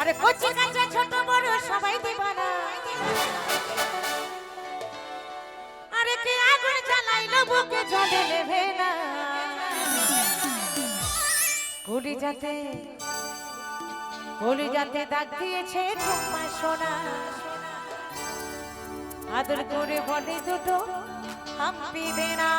আরে কচি কাঁচা ছোট বড় সবাই দিবানা। আরে কে আগুন জ্বালাইলো বুকে নেবে না। যাতে কলি যাতে দাগ দিয়েছে তোমার সোনা। আদর করে বলে দুটো হাম্পি দেনা।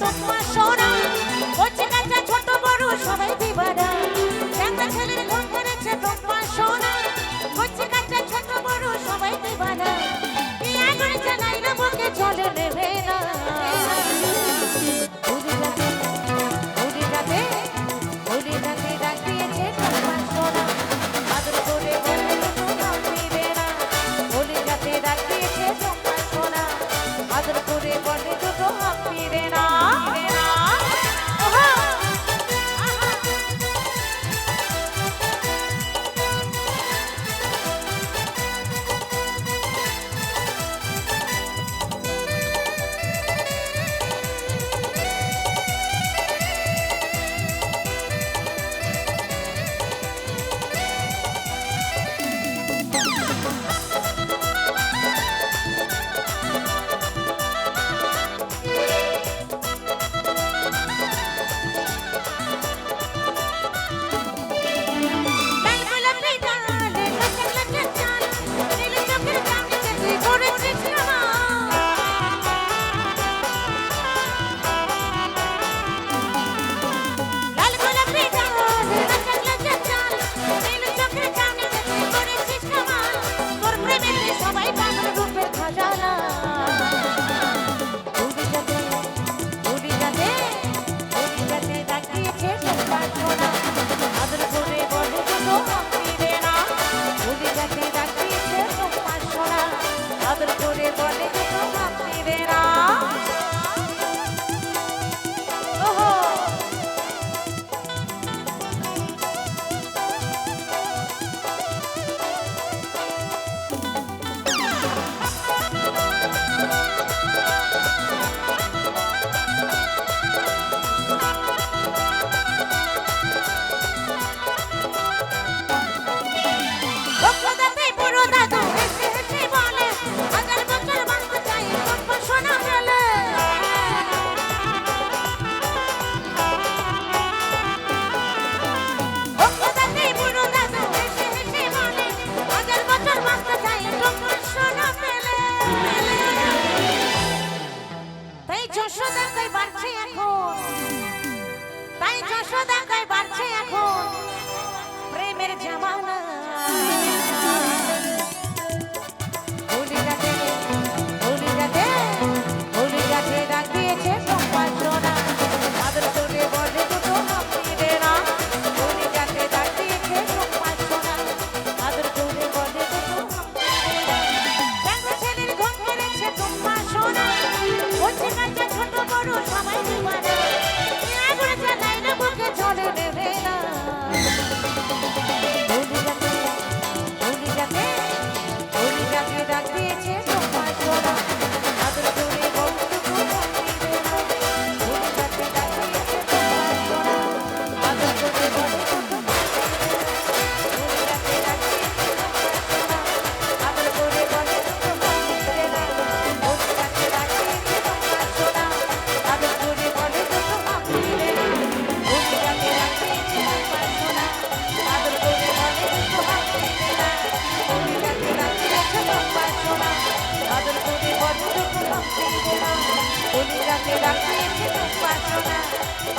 Toque uma chora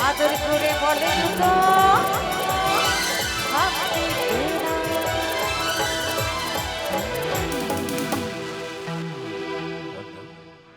আদর করে বলেন তো।